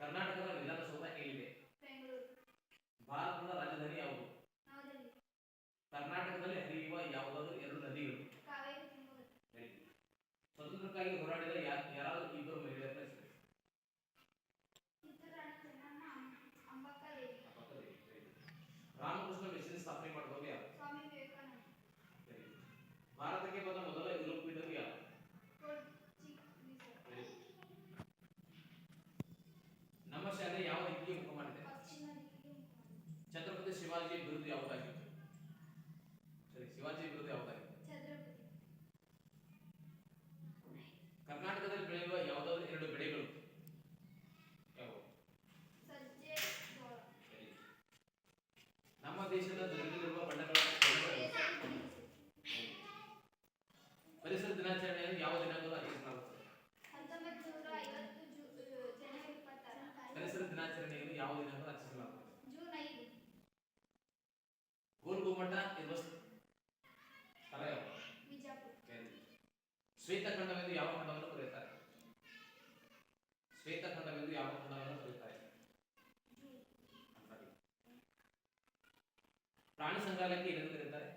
ಕರ್ನಾಟಕದ ವಿಧಾನಸೌಧ ಎಲ್ಲಿದೆ ಭಾರತದ ರಾಜಧಾನಿ ಯಾವುದು? ಕರ್ನಾಟಕದಲ್ಲಿ ಹರಿಯುವ ಯಾವುದಾದರೂ ಎರಡು ನದಿಗಳು? ಸ್ವತಂತ್ರಕ್ಕಾಗಿ ಹೋರಾಡಿದ ಛತ್ರಪತಿ ಶಿವಾಜಿ ಬಿರುದು ಯಾವುದಾಗಿತ್ತು? ಸರಿ, ಶಿವಾಜಿ ಬಿರುದು ಯಾವುದಾಗಿತ್ತು? ಕರ್ನಾಟಕದಲ್ಲಿ ಬೆಳೆಯುವ ಯಾವುದಾದ್ರು ಎರಡು ಬೆಳೆಗಳು? ಯಾವುವು. ನಮ್ಮ ದೇಶದ ಜನರಲ್ಲಿರುವ ಬಣ್ಣಗಳ ಪರಿಸರ ದಿನಾಚರಣೆಯನ್ನು ಯಾವ ದಿನಾಂಕದ ಆಚರಿಸಲಾಗುತ್ತದೆ ಪರಿಸರ ದಿನಾಚರಣೆಯನ್ನು ಯಾವ ದಿನಾಂಕದ ಆಚರಿಸಲಾಗುತ್ತದೆ ಗುಮ್ಮಟ ಇರುವ ಸ್ಥಳ ಬಿಜಾಪುರ ಶ್ವೇತಖಂಡವೆಂದು ಯಾವ ಖಂಡವನ್ನು ಕರೆಯುತ್ತಾರೆ? ಶ್ವೇತಖಂಡವೆಂದು ಯಾವ ಖಂಡವನ್ನು ಕರೆಯುತ್ತಾರೆ. ಪ್ರಾಣಿ ಸಂಗ್ರಹಾಲಯಕ್ಕೆ ಏನೆಂದು ಕರೆಯುತ್ತಾರೆ?